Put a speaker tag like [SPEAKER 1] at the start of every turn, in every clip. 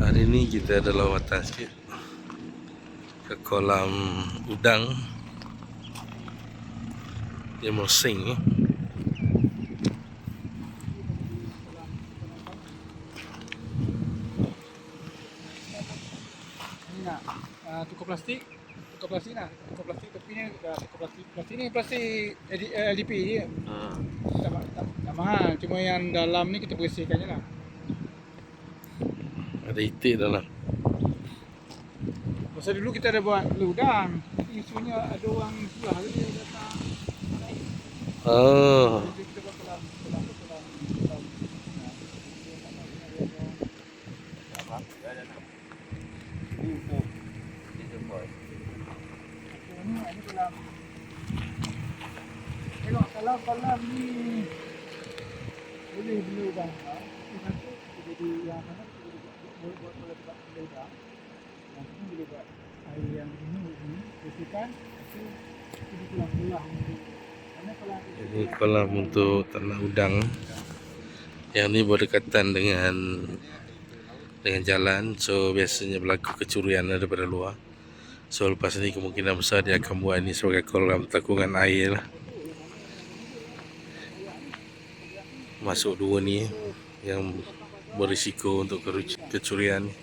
[SPEAKER 1] Hari ni kita ada lawatan sikit ke kolam udang. Dia mersing eh.
[SPEAKER 2] Ni. Nak uh, tukar plastik Tukar plastik nak Tukar plastik tepi ni dah tukar plastik. Plastik ni plastik LD, eh, LDP je.
[SPEAKER 1] Ha.
[SPEAKER 2] tak, tak, tak mahal. Cuma yang dalam ni kita bersihkan je lah
[SPEAKER 1] Ada itik dalam.
[SPEAKER 2] Masa dulu kita ada buat ludang isunya ada orang sebelah tu dia datang
[SPEAKER 1] Oh.
[SPEAKER 2] Ini ini Tengok kalau kolam ni Boleh beli udang tau. Udang tu kita jadi yang mana buat Boleh buat Yang ini ini Bersihkan Lepas tu Kita pulang-pulang Karena kolam tu
[SPEAKER 1] Ini kolam untuk tanah udang. Yang ni berdekatan dengan dengan jalan. So biasanya berlaku kecurian daripada luar. So lepas ni kemungkinan besar dia akan buat ini sebagai kolam takungan air lah. Masuk dua ni yang berisiko untuk kecurian ni.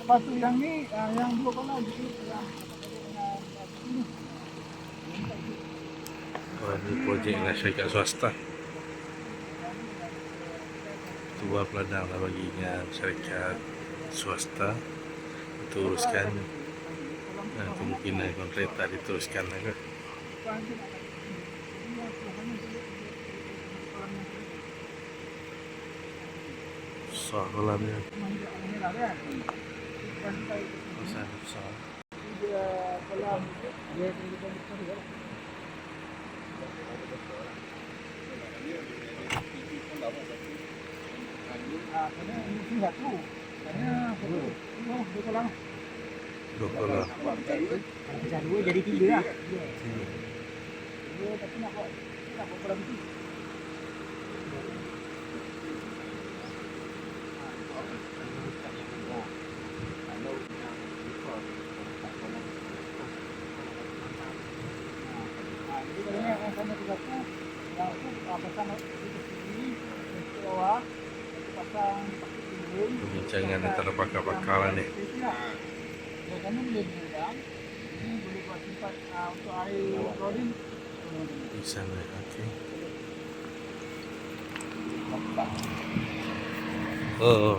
[SPEAKER 2] Lepas tu yang ni, uh, yang dua kolam dengan ini.
[SPEAKER 1] Oh, ini projek dengan syarikat swasta. Tuan peladang lah bagi dengan syarikat swasta untuk uruskan dan kemungkinan kontrak tak diteruskan lah kot. Besar kolamnya. Besar besar.
[SPEAKER 2] Dia kolam dia kehidupan besar juga. Ah, ini. Kena satu. Oh, dua kolam.
[SPEAKER 1] Dua kolam.
[SPEAKER 2] Pecah dua jadi tiga lah. Dua tapi nak buat nak buat kolam jadi kalau yang tu yang ah, pasang sini, bawah, pasang.
[SPEAKER 1] Perbincangan antara pakar-pakar lah ni.
[SPEAKER 2] Sana boleh berudang, ini boleh buat simpan ah, untuk air klorin.
[SPEAKER 1] Okey. Oh.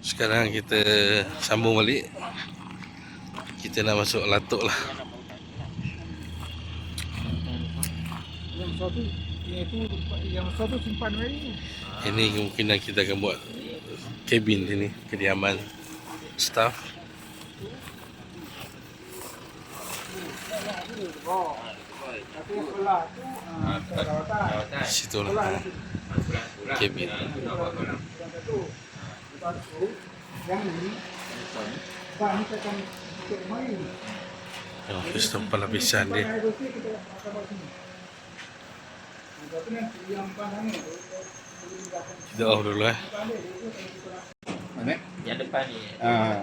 [SPEAKER 1] Sekarang kita sambung balik. Kita nak masuk latuk lah.
[SPEAKER 2] Yang satu, itu, yang satu simpan lagi.
[SPEAKER 1] Ini kemungkinan kita akan buat kabin sini, kediaman staff.
[SPEAKER 2] Oh, tapi yang sebelah tu, ah, perawatan.
[SPEAKER 1] Di situ
[SPEAKER 2] Sebelah
[SPEAKER 1] lah
[SPEAKER 2] itu.
[SPEAKER 1] kabin.
[SPEAKER 2] Yang satu, lepas tu, yang ini, Pak, ni kita akan tutup mari.
[SPEAKER 1] Oh, sistem pelapisan dia.
[SPEAKER 2] Kita
[SPEAKER 1] off dulu eh.
[SPEAKER 3] Mana?
[SPEAKER 4] Yang depan ni
[SPEAKER 3] Ah,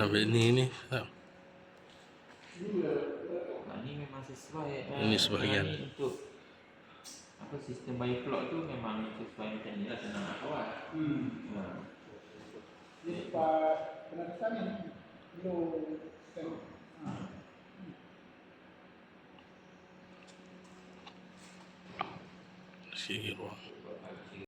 [SPEAKER 1] Sampai ni ni. tak.
[SPEAKER 4] Nah, ni memang sesuai eh,
[SPEAKER 1] Ini sebahagian.
[SPEAKER 4] ni untuk apa sistem bioflock tu memang sesuai macam ni lah senang nak kawal.
[SPEAKER 2] Hmm.
[SPEAKER 4] Ha.
[SPEAKER 2] Dia sebab penapisan ni belum tengok. Ha.
[SPEAKER 3] Isi ruang.